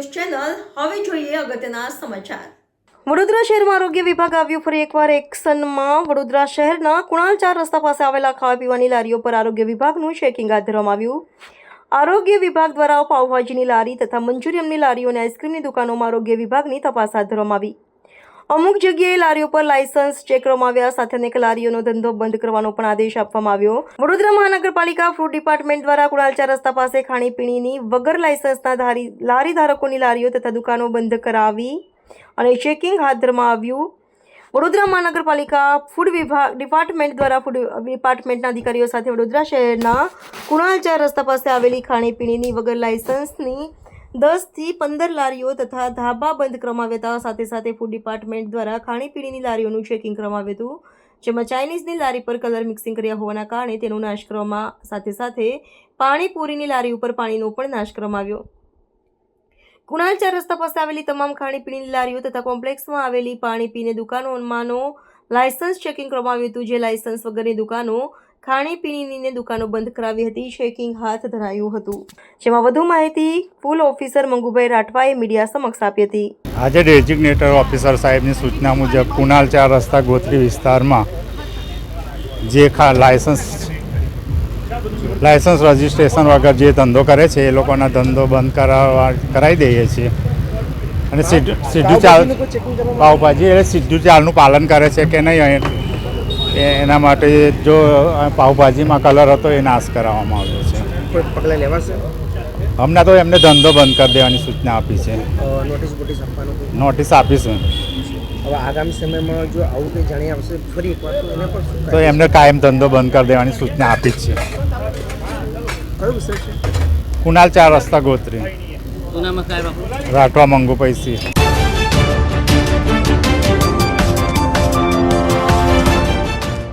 અગત્યના સમાચાર. વડોદરા શહેરમાં આરોગ્ય વિભાગ આવ્યું ફરી એકવાર એક્શનમાં. વડોદરા શહેરના કુણાલ ચાર રસ્તા પાસે આવેલા ખાવા પીવાની લારીઓ પર આરોગ્ય વિભાગનું ચેકિંગ હાથ ધરવામાં આવ્યું. આરોગ્ય વિભાગ દ્વારા પાવભાજીની લારી તથા મંચુરિયમની લારીઓ અને આઈસ્ક્રીમની દુકાનોમાં આરોગ્ય વિભાગની તપાસ હાથ ધરવામાં આવી. અમુક જગ્યાએ લારીઓ પર લાયસન્સ ચેક કરવામાં આવ્યા સાથે અનેક લારીઓનો ધંધો બંધ કરવાનો પણ આદેશ આપવામાં આવ્યો. વડોદરા મહાનગરપાલિકા ફૂડ ડિપાર્ટમેન્ટ દ્વારા કુડાલચા રસ્તા પાસે ખાણીપીણીની વગર લાયસન્સના ધારી લારી ધારકોની લારીઓ તથા દુકાનો બંધ કરાવી અને ચેકિંગ હાથ ધરવામાં આવ્યું. વડોદરા મહાનગરપાલિકા ફૂડ વિભાગ ડિપાર્ટમેન્ટ દ્વારા ફૂડ ડિપાર્ટમેન્ટના અધિકારીઓ સાથે વડોદરા શહેરના કુણાલચાર રસ્તા પાસે આવેલી ખાણીપીણીની વગર લાયસન્સની દસથી પંદર લારીઓ તથા ધાબા બંધ કરવામાં સાથે સાથે ફૂડ ડિપાર્ટમેન્ટ દ્વારા ખાણીપીણીની લારીઓનું ચેકિંગ કરવામાં આવ્યું હતું. જેમાં ચાઇનીઝની લારી પર કલર મિક્સિંગ કર્યા હોવાના કારણે તેનો નાશ કરવામાં, સાથે સાથે પાણીપુરીની લારી ઉપર પાણીનો પણ નાશ કરવામાં આવ્યો. કુણાલ ચાર રસ્તા પાસે આવેલી તમામ ખાણીપીણીની લારીઓ તથા કોમ્પ્લેક્સમાં આવેલી પાણી પીને દુકાનોમાંનો લાયસન્સ ચેકિંગ કરવામાં આવ્યું હતું. જે લાયસન્સ વગરની દુકાનો ખાણીપીણીની દુકાનો બંધ કરાવી હતી ચેકિંગ હાથ ધરાયું હતું. જેમાં વધુ માહિતી ફૂલ ઓફિસર મંગુભાઈ રાઠવાએ મીડિયા સમક્ષ આપી હતી. આજે ડેઝિગ્નેટર ઓફિસર સાહેબની સૂચના મુજબ કુનાલ ચાર રસ્તા ગોત્રી વિસ્તારમાં જે ખા લાયસન્સ લાયસન્સ રજિસ્ટ્રેશન વગર જે ધંધો કરે છે, એ લોકોના ધંધો બંધ કરાવવા, કરાવી દઈએ છીએ. અને સીધું ચાલ, પાવભાજી, એટલે સીધું ચાલનું પાલન કરે છે કે નહીં એના માટે જો પાવભાજીમાં કલર હતો એ નાશ કરાવવામાં આવ્યો છે. પગલાં લેવાશે? હમણાં તો એમને ધંધો બંધ કરી દેવાની સૂચના આપી છે. નોટિસ આપીશું હવે આગામી સમયમાં જો આવું કંઈ જાણી આવશે ફરી તો એમને કાયમ ધંધો બંધ કરી દેવાની સૂચના આપી જ છે છે? કુનાલ ચાર રસ્તા ગોત્રી. રાઠવા મંગુ પૈસી.